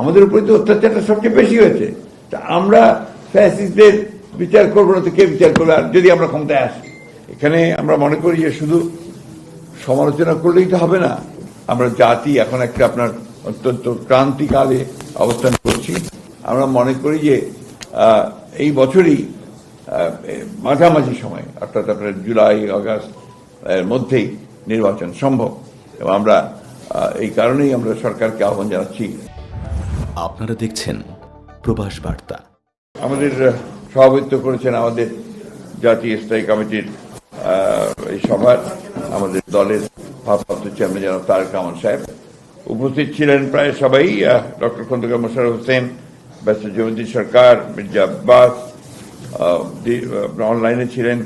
আমাদের উপরে তো অত্যাচারটা সবচেয়ে বেশি হয়েছে, তা আমরা ফ্যাসিস্টদের বিচার করব না তো কে বিচার করবে? আর যদি আমরা ক্ষমতায় আসি, এখানে আমরা মনে করি যে শুধু সমালোচনা করলেই তো হবে না। আমরা জাতি এখন একটা আপনার অত্যন্ত ক্রান্তিকালে অবস্থান করছি। আমরা মনে করি যে এই বছরই মাঝামাঝি সময়, অর্থাৎ আপনার জুলাই আগস্ট এর মধ্যেই নির্বাচন সম্ভব। এবং আমরা এই কারণেই আমরা সরকারকে আহ্বান জানাচ্ছি। আপনারা দেখছেন প্রবাস বার্তা। আমাদের সভাপতিত্ব করেছেন আমাদের জাতীয় স্থায়ী কমিটির এই সভার আমাদের দলের ভারপ্রাপ্ত চেয়ারম্যান জনাব তারেক রহমান সাহেব। উপস্থিত ছিলেন প্রায় সবাই ডক্টর খন্দকার মোশারফ হোসেন ব্যাসর জমিদ্দিন সরকার, মির্জা আব্বাস অনলাইনে ছিলেন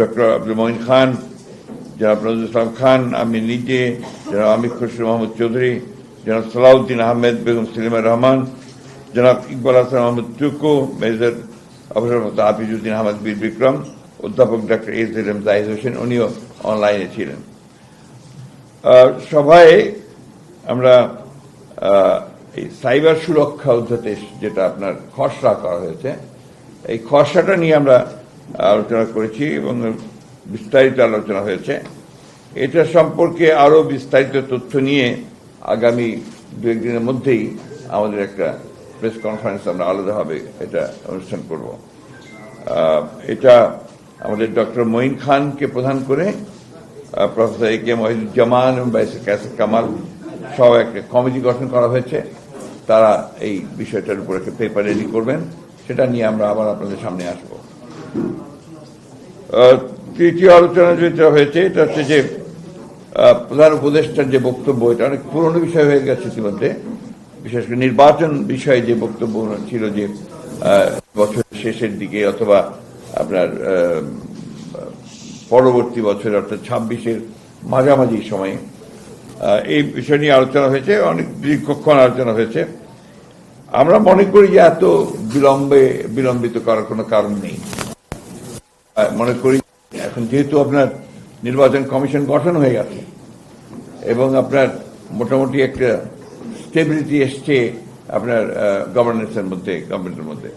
ডক্টর আব্দুল মঈন খান, জনাব নজরুল ইসলাম খান, আমি নিজে, জনাব আমির খসরু মোহাম্মদ চৌধুরী জনাব সালাউদ্দিন আহমেদ বেগম সেলিমা রহমান, জনাব ইকবাল হাসান আহমদ টুকু মেজর অবসরপ্রাপ্ত হাফিজুদ্দিন আহমদ বীর বিক্রম, অধ্যাপক doctor S M Zahid Hossain, উনিও অনলাইনে ছিলেন। সভায় আমরা এই সাইবার সুরক্ষা অধ্যাদেশ যেটা আপনার খসড়া করা হয়েছে, এই খসড়াটা নিয়ে আমরা আলোচনা করেছি এবং বিস্তারিত আলোচনা হয়েছে। এটা সম্পর্কে আরও বিস্তারিত তথ্য নিয়ে আগামী দু একদিনের মধ্যেই আমাদের একটা প্রেস কনফারেন্স আমরা আলাদাভাবে এটা অনুষ্ঠান করব। এটা আমাদের ডক্টর মঈন খানকে প্রধান করে প্রফেসর এ কে মহিদুজ্জামান এবং ক্যাসের কামাল সহ একটা কমিটি গঠন করা হয়েছে। তারা এই বিষয়টার উপর একটা পেপার রেডি করবেন। সেটা নিয়ে আমরা আবার আপনাদের সামনে আসব। তৃতীয় আলোচনা যেটা হয়েছে, এটা হচ্ছে যে প্রধান উপদেষ্টার যে বক্তব্য, এটা অনেক পুরনো বিষয় হয়ে গেছে ইতিমধ্যে। বিশেষ করে নির্বাচন বিষয়ে যে বক্তব্য ছিল যে বছরের শেষের দিকে অথবা আপনার পরবর্তী বছর, অর্থাৎ ছাব্বিশের মাঝামাঝি সময়ে এই বিষয় নিয়ে আলোচনা হয়েছে, অনেক দীর্ঘক্ষণ আলোচনা হয়েছে। আমরা মনে করি যে এত বিলম্বে, বিলম্বিত করার কোনো কারণ নেই। মনে করি এখন যেহেতু আপনার নির্বাচন কমিশন গঠন হয়ে গেছে। এবং আপনার মোটামুটি একটা স্টেবিলিটি এসছে আপনার গভর্নেন্সের মধ্যে গভর্নমেন্টের মধ্যে।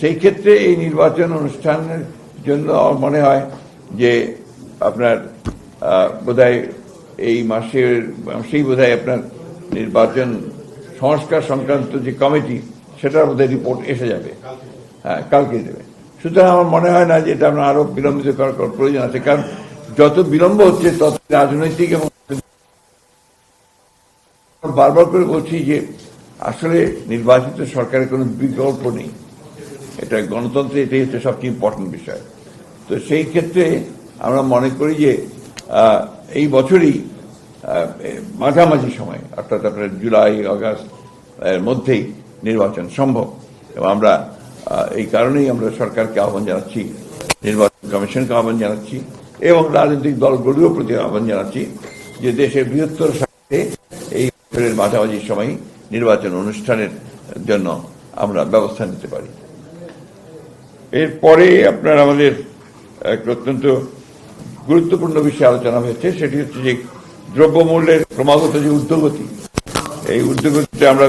সেই ক্ষেত্রে এই নির্বাচন অনুষ্ঠানের জন্য মনে হয় যে আপনার বোধহয় এই মাসের মাসেই বোধহয় আপনার নির্বাচন সংস্কার সংক্রান্ত যে কমিটি, সেটার মধ্যে রিপোর্ট এসে যাবে। হ্যাঁ কালকে দেবে। সুতরাং আমার মনে হয় না যে এটা আমরা আরও বিলম্বিত করার প্রয়োজন আছে। কারণ যত বিলম্ব হচ্ছে, তত রাজনৈতিক এবং বারবার করে বলছি যে, আসলে নির্বাচিত সরকারের কোনো বিকল্প নেই। এটা গণতন্ত্রে এটাই হচ্ছে সবচেয়ে ইম্পর্টেন্ট বিষয়। তো সেই ক্ষেত্রে আমরা মনে করি যে এই বছরই মাঝামাঝি সময়, অর্থাৎ আপনার জুলাই আগস্ট এর মধ্যেই নির্বাচন সম্ভব। এবং আমরা এই কারণেই আমরা সরকারকে আহ্বান জানাচ্ছি, নির্বাচন কমিশনকে আহ্বান জানাচ্ছি। এবং রাজনৈতিক দলগুলির প্রতি আহ্বান জানাচ্ছি যে দেশের বৃহত্তর স্বার্থে এই মাঝামাঝি সময় নির্বাচন অনুষ্ঠানের জন্য আমরা ব্যবস্থা নিতে পারি। এরপরে আপনার আমাদের এক অত্যন্ত গুরুত্বপূর্ণ বিষয়ে আলোচনা হয়েছে, সেটি হচ্ছে যে দ্রব্যমূল্যের ক্রমাগত যে উদ্যোগতি এই ঊর্ধ্বগতিতে আমরা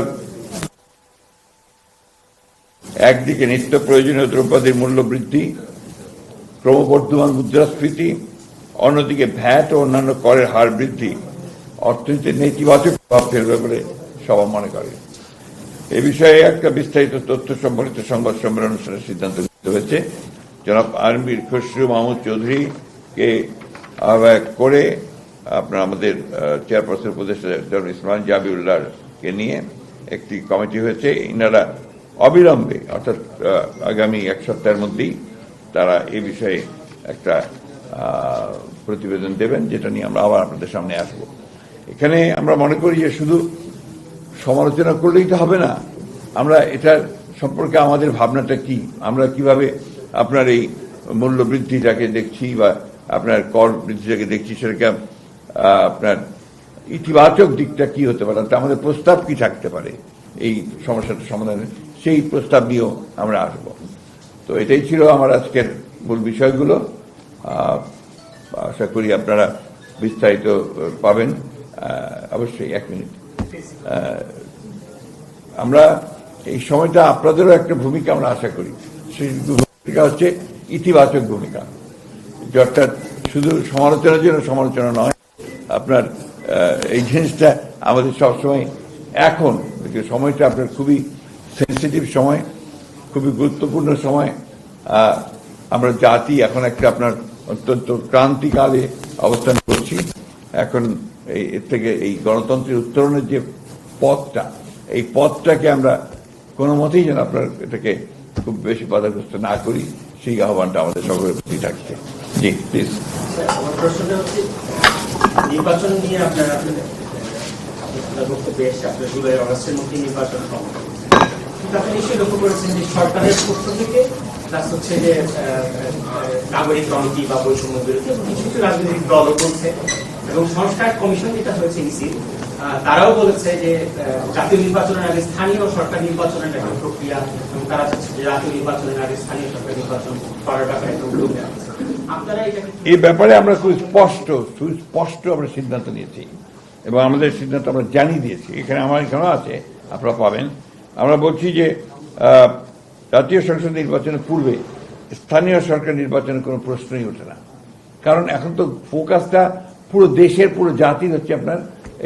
একদিকে নিত্য প্রয়োজনীয় দ্রব্যাদির মূল্য বৃদ্ধি ক্রমবর্ধমান মুদ্রাস্ফীতি, অন্যদিকে ভ্যাট ও অন্যান্য করের হার বৃদ্ধি অর্থনীতির নেতিবাচক প্রভাব ফেলবে বলে সবাই মনে করে। এ বিষয়ে একটা বিস্তারিত তথ্য সম্পর্কিত সংবাদ সম্মেলন অনুষ্ঠানের সিদ্ধান্ত নিতে হয়েছে। জনাব আরমির খসরু মাহমুদ চৌধুরীকে আহ্বায়ক করে আপনার আমাদের চেয়ারপারসন উপদেষ্টা জনাব ইসমান জাবিউল্লাহকে নিয়ে একটি কমিটি হয়েছে। ইনারা অবিলম্বে, অর্থাৎ আগামী এক সপ্তাহের মধ্যেই তারা এ বিষয়ে একটা প্রতিবেদন দেবেন, যেটা নিয়ে আমরা আবার আপনাদের সামনে আসব। এখানে আমরা মনে করি যে শুধু সমালোচনা করলেই তো হবে না, আমরা এটার সম্পর্কে আমাদের ভাবনাটা কি? আমরা কীভাবে আপনার এই মূল্য বৃদ্ধিটাকে দেখছি বা আপনার কর বৃদ্ধিটাকে দেখছি, সেটাকে আপনার ইতিবাচক দিকটা কি হতে পারে? তা আমাদের প্রস্তাব কি থাকতে পারে? এই সমস্যাটা সমাধানে সেই প্রস্তাব নিয়েও আমরা আসব। তো এটাই ছিল আমার আজকের মূল বিষয়গুলো। আশা করি আপনারা বিস্তারিত পাবেন। অবশ্যই, এক মিনিট। আমরা এই সময়টা আপনাদেরও একটা ভূমিকা আমরা আশা করি। সেই ভূমিকা হচ্ছে ইতিবাচক ভূমিকা। অর্থাৎ শুধু সমালোচনার জন্য সমালোচনা নয়, আপনার এই জিনিসটা আমাদের সবসময় এখন সময়টা আপনার খুবই সেন্সিটিভ সময় খুবই গুরুত্বপূর্ণ সময়। আমরা জাতি এখন একটা আপনার অত্যন্ত ক্রান্তিকালে অবস্থান করছি। এখন এই, এর থেকে এই গণতন্ত্রের উত্তরণের যে পথটা, এই পথটাকে আমরা কোনো মতেই যেন আপনার এটাকে খুব বেশি বাধাগ্রস্ত না করি, সেই আহ্বানটা আমাদের সকলের প্রতি থাকছে। জি প্লিজ নির্বাচন নিয়ে আপনারা বক্তব্যে এসে আপনার জুলাই অগস্টের মধ্যে নির্বাচন কিন্তু নিশ্চয়ই লক্ষ্য করেছেন যে সরকারের পক্ষ থেকে প্লাস হচ্ছে যে নাগরিক কমিটি বা বৈষম্য কিছু কিছু রাজনৈতিক দলও বলছে। এবং সংস্কার কমিশন যেটা হয়েছে ইসি তারাও বলেছে যে জাতীয় নির্বাচনের আগে স্থানীয় সরকার নির্বাচনের একটা প্রক্রিয়া এবং তারা চাচ্ছে যে জাতীয় নির্বাচনের আগে স্থানীয় সরকার নির্বাচন করার ব্যাপারে একটা উদ্যোগ নেওয়া এই ব্যাপারে আমরা খুব স্পষ্ট সুস্পষ্ট আমরা সিদ্ধান্ত নিয়েছি। এবং আমাদের সিদ্ধান্ত আমরা জানিয়ে দিয়েছি। এখানে আমার এখানেও আছে, আপনারা পাবেন। আমরা বলছি যে জাতীয় সংসদ নির্বাচনের পূর্বে স্থানীয় সরকার নির্বাচনের কোনো প্রশ্নই ওঠে না। কারণ এখন তো ফোকাসটা পুরো দেশের পুরো জাতির হচ্ছে আপনার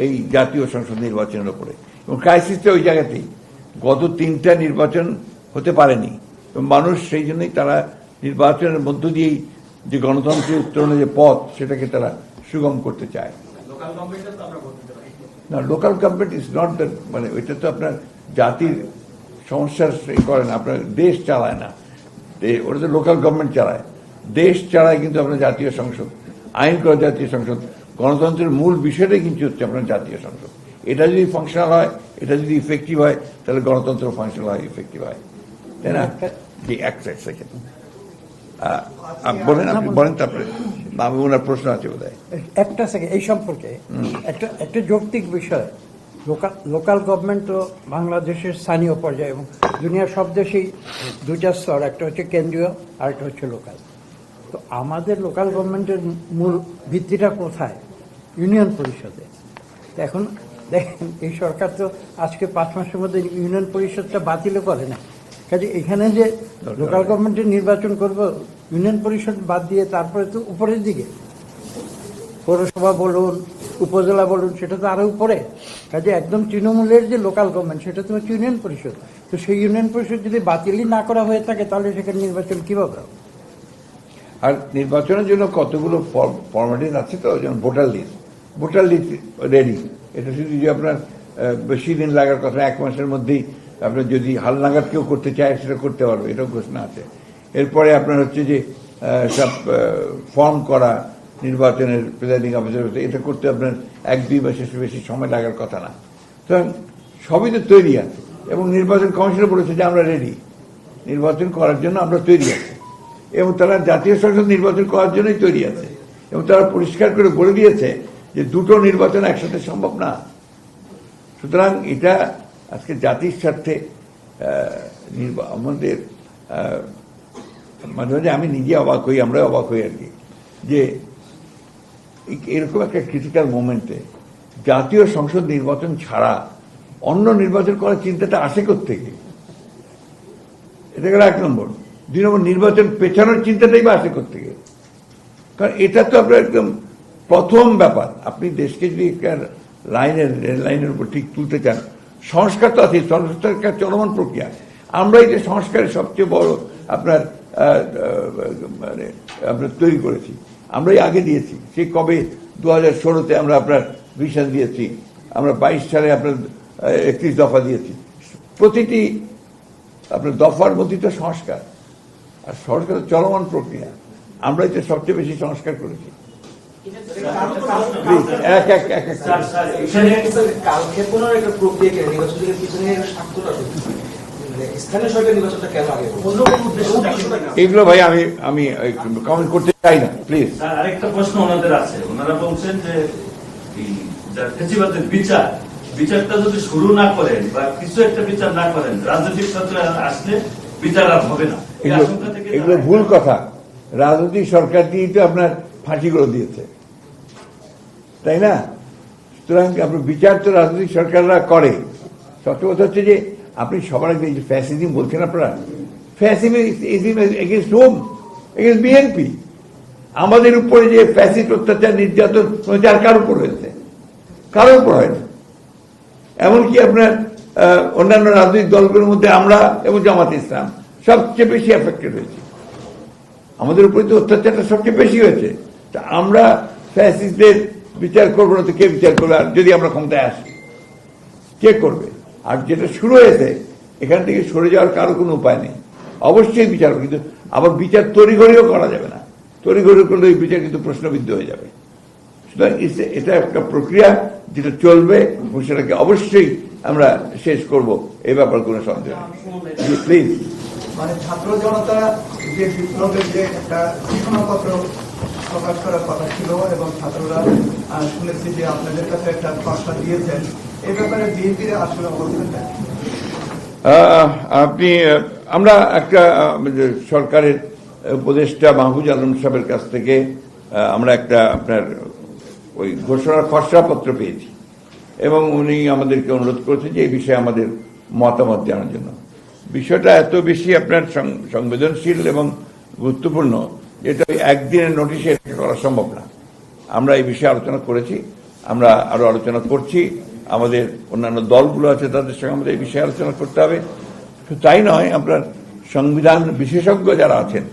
এই জাতীয় সংসদ নির্বাচনের উপরে। এবং ক্রাইসিসটা ওই জায়গাতেই। গত তিনটা নির্বাচন হতে পারেনি। এবং মানুষ সেই জন্যই তারা নির্বাচনের মধ্য দিয়েই যে গণতন্ত্রের উত্তরণের যে পথ সেটাকে তারা সুগম করতে চায়। না local government is not the মানে ওইটা তো আপনার জাতির সমস্যার করে না আপনার দেশ চালায় না। ওটা তো লোকাল গভর্নমেন্ট চালায়। দেশ চালায় কিন্তু আপনার জাতীয় সংসদ। আইন করা জাতীয় সংসদ। গণতন্ত্রের মূল বিষয়টাই কিন্তু হচ্ছে আপনার জাতীয় সংসদ। এটা যদি ফাংশনাল হয় এটা যদি ইফেক্টিভ হয় তাহলে গণতন্ত্র ফাংশনাল হয় ইফেক্টিভ হয়। তাই না? জি এক সেকেন্ড বলেন আপনি বলেন তারপরে। ওনার প্রশ্ন আছে বোধ হয় একটা সেকেন্ড এই সম্পর্কে একটা একটা যৌক্তিক বিষয়। লোকাল লোকাল গভর্নমেন্ট তো বাংলাদেশের স্থানীয় পর্যায়ে এবং দুনিয়ার সব দেশেই দুইটা স্তর, একটা হচ্ছে কেন্দ্রীয় আর একটা হচ্ছে লোকাল তো আমাদের লোকাল গভর্নমেন্টের মূল ভিত্তিটা কোথায়? ইউনিয়ন পরিষদে। এখন দেখেন, এই সরকার তো আজকে পাঁচ মাসের মধ্যে ইউনিয়ন পরিষদটা বাতিলও করে না কাজে এখানে যে লোকাল গভর্নমেন্টের নির্বাচন করব, ইউনিয়ন পরিষদ বাদ দিয়ে তারপরে তো উপরের দিকে। পৌরসভা বলুন উপজেলা বলুন, সেটা তো আরও উপরে। কাজে একদম তৃণমূলের যে লোকাল গভর্নমেন্ট সেটা তো হচ্ছে ইউনিয়ন পরিষদ। তো সেই ইউনিয়ন পরিষদ যদি বাতিলই না করা হয়ে থাকে, তাহলে সেখানে নির্বাচন কীভাবে হবে? আর নির্বাচনের জন্য কতগুলো ফর্মালিটিস আছে তো? যেমন voter list voter list ready এটা শুধু যে আপনার বেশি দিন লাগার কথা, এক মাসের মধ্যেই আপনার যদি হালনাগাদ কেউ করতে চায়, সেটা করতে পারবে, এটাও ঘোষণা আছে। এরপরে আপনার হচ্ছে যে সব ফর্ম করা নির্বাচনের প্রিজাইডিং অফিসার এটা করতে আপনার এক দুই মাসের বেশি সময় লাগার কথা না। সুতরাং সবই তো তৈরি আছে। এবং নির্বাচন কমিশনে বলেছে যে আমরা রেডি নির্বাচন করার জন্য আমরা তৈরি আছি। এবং তারা জাতীয় সংসদ নির্বাচন করার জন্যই তৈরি আছে। এবং তারা পরিষ্কার করে বলে দিয়েছে যে দুটো নির্বাচন একসাথে সম্ভব না। সুতরাং এটা আজকে জাতির স্বার্থে আমাদের মাঝে মাঝে আমি নিজে অবাক হই আমরা অবাক হই আর কি। যে এরকম একটা ক্রিটিক্যাল মোমেন্টে জাতীয় সংসদ নির্বাচন ছাড়া অন্য নির্বাচন করার চিন্তাটা আসে থেকে এটা গেল এক নম্বর। দুই নম্বর, নির্বাচন পেছানোর চিন্তাটাই বা আসে থেকে কারণ এটা তো আপনার একদম প্রথম ব্যাপার। আপনি দেশকে যদি লাইনের, রেল লাইনের উপর ঠিক তুলতে চান, সংস্কার তো আছে সংস্কার চলমান প্রক্রিয়া। আমরাই যে সংস্কারের সবচেয়ে বড় আপনার মানে আপনার তৈরি করেছি। আমরাই আগে দিয়েছি সেই কবে দু হাজার ষোলোতে আমরা আপনার ভিশন দিয়েছি আমরা বাইশ সালে আপনার একত্রিশ দফা দিয়েছি প্রতিটি আপনার দফার মধ্যে তো সংস্কার আর সংস্কার চলমান প্রক্রিয়া আমরাই তো সবচেয়ে বেশি সংস্কার করেছি কিন্তু কালক্ষেপণের একটা প্রক্রিয়া কেন পিছনে স্বার্থটা এগুলো ভাই আমি আমি কমেন্ট করতে চাই না প্লিজ আরেকটা প্রশ্ন ওনাদের আছে। ওনারা বলছেন যে ফেসিবাদের বিচার বিচারটা যদি শুরু না করেন বা কিছু একটা বিচার না করেন রাজনৈতিক সরকার আসলে বিচার আর হবে না। এগুলো আশঙ্কা থেকে এগুলো তারা- ভুল কথা। রাজনৈতিক সরকার দিয়ে তো আপনার ফাঁসিগুলো দিয়েছে। তাই না? সুতরাং আপনার বিচার তো রাজনৈতিক সরকাররা করে। সবচেয়ে কথা হচ্ছে যে আপনি সবার আগে ফ্যাসিজম বলছেন আপনারা fascism against home against BNP আমাদের উপরে যে ফ্যাসিড অত্যাচার, নির্যাতন আর কার উপর হয়েছে? কারোর উপর হয়নি এমনকি আপনার অন্যান্য রাজনৈতিক দলগুলোর মধ্যে আমরা এবং জামাত ইসলাম সবচেয়ে বেশি এফেক্টেড হয়েছি। আমাদের উপরে তো অত্যাচারটা সবচেয়ে বেশি হয়েছে। তা আমরা ফ্যাসিস্টদের বিচার করব না তো কে বিচার করবে? আর যদি আমরা ক্ষমতায় আসি, কে করবে? আর যেটা শুরু হয়েছে, এখান থেকে সরে যাওয়ার কারও কোনো উপায় নেই। অবশ্যই বিচার কিন্তু আবার বিচার তড়িঘড়িও করা যাবে না। তড়িঘড়ি করলে ওই বিচার কিন্তু প্রশ্নবিদ্ধ হয়ে যাবে। সুতরাং এটা একটা প্রক্রিয়া যেটা চলবে এবং সেটাকে অবশ্যই আমরা শেষ করব এই ব্যাপারে কোনো সন্দেহ নেই। প্লিজ মানে ছাত্র জনতা যে বিপ্লবের যে একটা ঘোষণাপত্র প্রকাশ করার কথা ছিল এবং ছাত্ররা শুনেছি যে আপনাদের কাছে একটা খসড়া দিয়েছেন আপনি আমরা একটা সরকারের উপদেষ্টা মাহবুজ আলম সাহেবের কাছ থেকে আমরা একটা আপনার ওই ঘোষণার খসড়াপত্র পেয়েছি। এবং উনি আমাদেরকে অনুরোধ করেছেন যে এই বিষয়ে আমাদের মতামত জানার জন্য। বিষয়টা এত বেশি আপনার সংবেদনশীল এবং গুরুত্বপূর্ণ, যেটা একদিনের নোটিশে করা সম্ভব না। আমরা এই বিষয়ে আলোচনা করেছি, আমরা আরও আলোচনা করছি। আমাদের অন্যান্য দলগুলো আছে, তাদের সঙ্গে আমাদের এই বিষয়ে আলোচনা করতে হবে। তাই নয় আপনার সংবিধান বিশেষজ্ঞ যারা আছেন,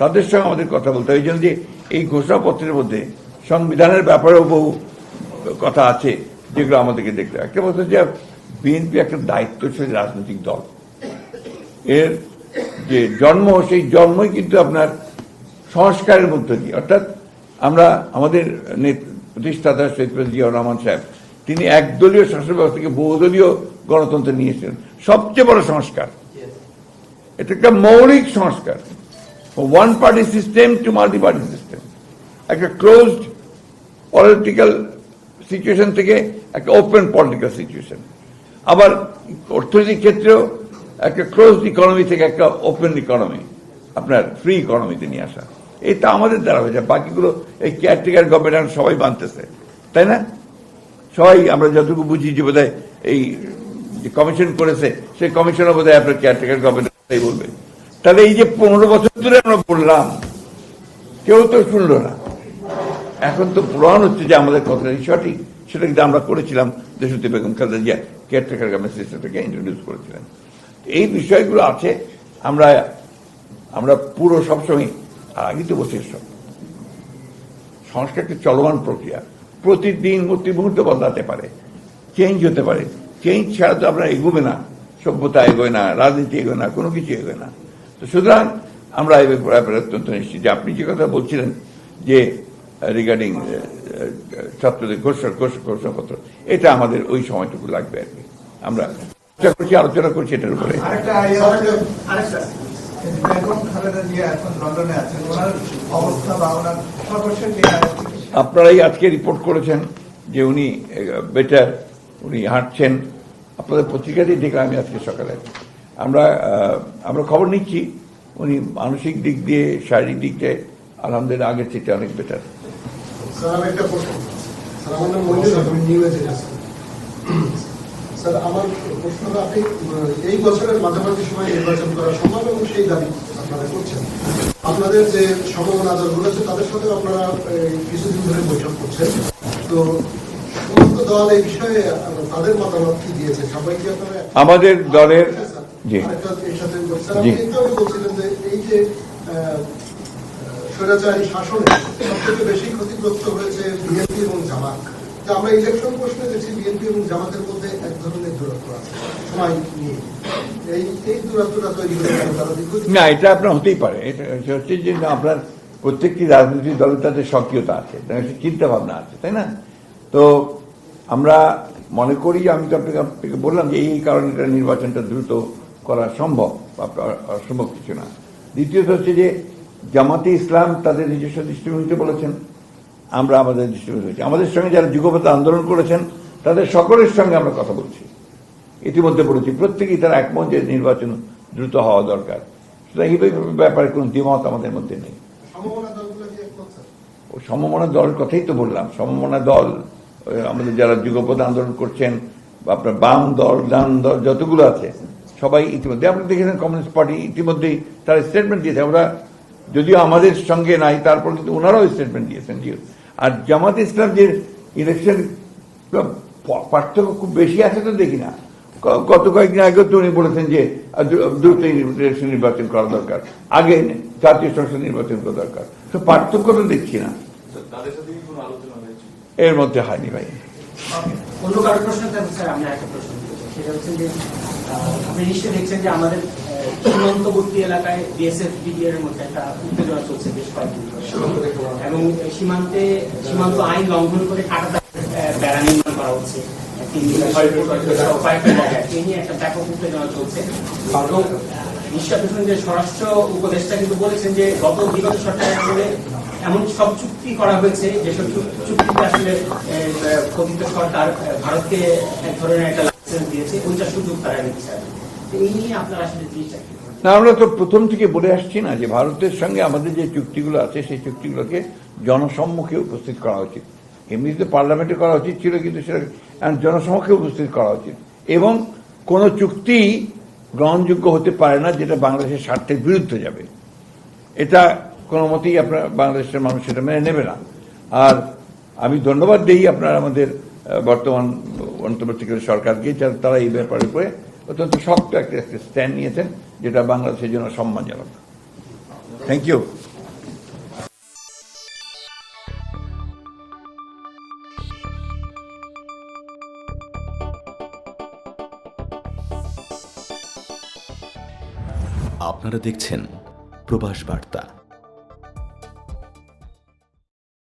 তাদের সঙ্গে আমাদের কথা বলতে হবে। যে এই ঘোষণাপত্রের মধ্যে সংবিধানের ব্যাপারেও বহু কথা আছে, যেগুলো আমাদেরকে দেখতে হবে। একটা বলতে যে বিএনপি একটা দায়িত্বশীল রাজনৈতিক দল। এর যে জন্ম, সেই জন্মই কিন্তু আপনার সংস্কারের মধ্য দিয়ে। অর্থাৎ আমরা আমাদের প্রতিষ্ঠাতা শহীদ জিয়াউর রহমান সাহেব তিনি একদলীয় শাসন ব্যবস্থা থেকে বহুদলীয় গণতন্ত্র নিয়েছিলেন। সবচেয়ে বড় সংস্কার। এটা একটা মৌলিক সংস্কার। One party system two multi party system একটা ক্লোজড পলিটিক্যাল সিচুয়েশন থেকে একটা ওপেন পলিটিক্যাল সিচুয়েশন আবার অর্থনৈতিক ক্ষেত্রেও একটা ক্লোজ ইকোনমি থেকে একটা ওপেন ইকোনমি আপনার ফ্রি ইকোনমিতে নিয়ে আসা। এটা আমাদের দ্বারা হয়েছে। বাকিগুলো এই কেয়ারটেকার গভর্নমেন্ট সবাই বানতেছে তাই না? সবাই আমরা যতটুকু বুঝি যে বোধহয় এই কমিশন করেছে, সেই কমিশনও বোধহয় আপনার কেয়ারটেকার গভর্নমেন্ট বলবে। তাহলে এই যে পনেরো বছর ধরে আমরা বললাম, কেউ তো শুনলো না। এখন তো প্রমাণ হচ্ছে যে আমাদের কথাটাই সঠিক। সেটা কিন্তু আমরা করেছিলাম দেশতি বেগম খালেদা জিয়া কেয়ারটেকার গভর্নমেন্ট সিস্টেমটাকে ইন্ট্রোডিউস করেছিলেন। এই বিষয়গুলো আছে, আমরা আমরা পুরো সবসময় আগে তো বসে সংস্কার একটা চলমান প্রক্রিয়া। প্রতিদিন প্রতি মুহূর্তে বদলাতে পারে। চেঞ্জ হতে পারে। চেঞ্জ ছাড়া তো আপনার এগোবে না। সভ্যতা এগোয় না, রাজনীতি এগোয় না, কোনো কিছু এগোয় না। তো সুতরাং আমরা এই ব্যাপারে অত্যন্ত নিশ্চিত যে আপনি যে কথা বলছিলেন যে রিগার্ডিং ছাত্রদের ঘোষণা ঘোষণা, ঘোষণাপত্র, এটা আমাদের ওই সময়টুকু লাগবে আর কি। আমরা চেষ্টা করছি, আলোচনা করছি এটার উপরে। এখন লন্ডনে আছেন। ওনার অবস্থা বা ওনার সর্বশেষ আপনারাই আজকে রিপোর্ট করেছেন যে উনি বেটার উনি হাঁটছেন। আপনাদের পত্রিকাতেই দেখলাম আমি আজকে সকালে। আমরা আমরা খবর নিচ্ছি উনি মানসিক দিক দিয়ে শারীরিক দিক দিয়ে আলহামদুলিল্লাহ আগের থেকে অনেক বেটার স্যার একটা প্রশ্ন স্যার আমার নাম মঞ্জুর আমি নিউ স্যার আমার প্রশ্নটা আপনি এই বছরের মাঝামাঝি সময় নির্বাচন করা সম্ভব এবং সেই দাবি আপনারা করছেন? আপনাদের যে সম্ভাবনা দলগুলো আছে তাদের সাথে আপনারা কিছুদিন ধরে বৈঠক করছেন। তো দল এই বিষয়ে তাদের মতামত কি দিয়েছে সবাই কি আপনারা আমাদের দলের জি। স্যার জি। আগে বলছিলেন যে এই যে স্বৈরাচারী শাসনে সবথেকে বেশি ক্ষতিগ্রস্ত হয়েছে বিএনপি এবং জামাত। তা আমরা ইলেকশন প্রশ্নে দেখছি বিএনপি এবং জামাতের মধ্যে এক ধরনের দূরত্ব আছে, সময় নিয়ে। না, এটা আপনার হতেই পারে। হচ্ছে যে আপনার প্রত্যেকটি রাজনৈতিক দলের তাদের সক্রিয়তা আছে চিন্তা ভাবনা আছে, তাই না? তো আমরা মনে করি যে আমি তো আপনাকে বললাম যে এই কারণে এটা নির্বাচনটা দ্রুত করা সম্ভব অসম্ভব কিছু না। দ্বিতীয়ত হচ্ছে যে জামাতে ইসলাম তাদের নিজস্ব দৃষ্টিভঙ্গিতে বলেছেন। আমরা আমাদের দৃষ্টিভঙ্গি হয়েছি। আমাদের সঙ্গে যারা যুগপথ আন্দোলন করেছেন তাদের সকলের সঙ্গে আমরা কথা বলছি। ইতিমধ্যে বলেছি প্রত্যেকেই তারা একমত যে নির্বাচন দ্রুত হওয়া দরকার। সুতরাং এই ব্যাপারে কোনো দ্বিমত আমাদের মধ্যে নেই। ও সমমনা দলের কথাই তো বললাম। সমমনা দল আমাদের যারা যুগপথ আন্দোলন করছেন বা আপনার বাম দল ডান দল যতগুলো আছে সবাই ইতিমধ্যে আপনি দেখেছেন কমিউনিস্ট পার্টি ইতিমধ্যেই তারা স্টেটমেন্ট দিয়েছে। আমরা যদিও আমাদের সঙ্গে নাই তারপর কিন্তু ওনারাও স্টেটমেন্ট দিয়েছেন আর জামাত ইসলাম যে ইলেকশন পার্থক্য খুব বেশি আছে তো দেখি না। গত কয়েকদিন আগেও তো উনি বলেছেন যে দ্রুত ইলেকশন নির্বাচন করা দরকার। আগে জাতীয় সংসদ নির্বাচন করা দরকার। তো পার্থক্য তো দেখছি না। এর মধ্যে হয়নি ভাই। অন্য কারও প্রশ্ন? স্যার আমরা একটা প্রশ্ন সেটা হচ্ছে যে আপনি নিশ্চয়ই দেখছেন যে আমাদের সীমান্তবর্তী এলাকায় বিএসএফ বিডিআর এর মধ্যে একটা উত্তেজনা চলছে বেশ কয়েকদিন এবং সীমান্তে সীমান্ত আইন লঙ্ঘন করে কাটা বেড়া নির্মাণ করা হচ্ছে। একটা ব্যাপক উত্তেজনা চলছে। এবং নিশ্চয় আপনি শুনেন যে স্বরাষ্ট্র উপদেষ্টা কিন্তু বলেছেন যে গত বিগত সরকারের আমলে এমন সব চুক্তি করা হয়েছে যেসব চুক- চুক্তিতে আসলে কথিত সরকার ভারতকে এক ধরনের একটা লাইসেন্স দিয়েছে। ওইটা সুযোগ তারা নিতে না, আমরা তো প্রথম থেকে বলে আসছি না যে ভারতের সঙ্গে আমাদের যে চুক্তিগুলো আছে, সেই চুক্তিগুলোকে জনসম্মুখে উপস্থিত করা উচিত। এমনিতে পার্লামেন্টে করা উচিত ছিল, কিন্তু সেটা জনসম্মুখে উপস্থিত করা উচিত। এবং কোন চুক্তি গ্রহণযোগ্য হতে পারে না, যেটা বাংলাদেশের স্বার্থের বিরুদ্ধে যাবে। এটা কোনো মতেই আপনার বাংলাদেশের মানুষ সেটা মেনে নেবে না। আর আমি ধন্যবাদ দিই আপনার আমাদের বর্তমান অন্তর্বর্তীকালীন সরকারকে, যারা তারা এই ব্যাপারে অত্যন্ত শক্ত একটা স্ট্যান্ড নিয়েছেন, যেটা বাংলাদেশের জন্য সম্মানজনক। থ্যাংক ইউ আপনারা দেখছেন প্রবাস বার্তা।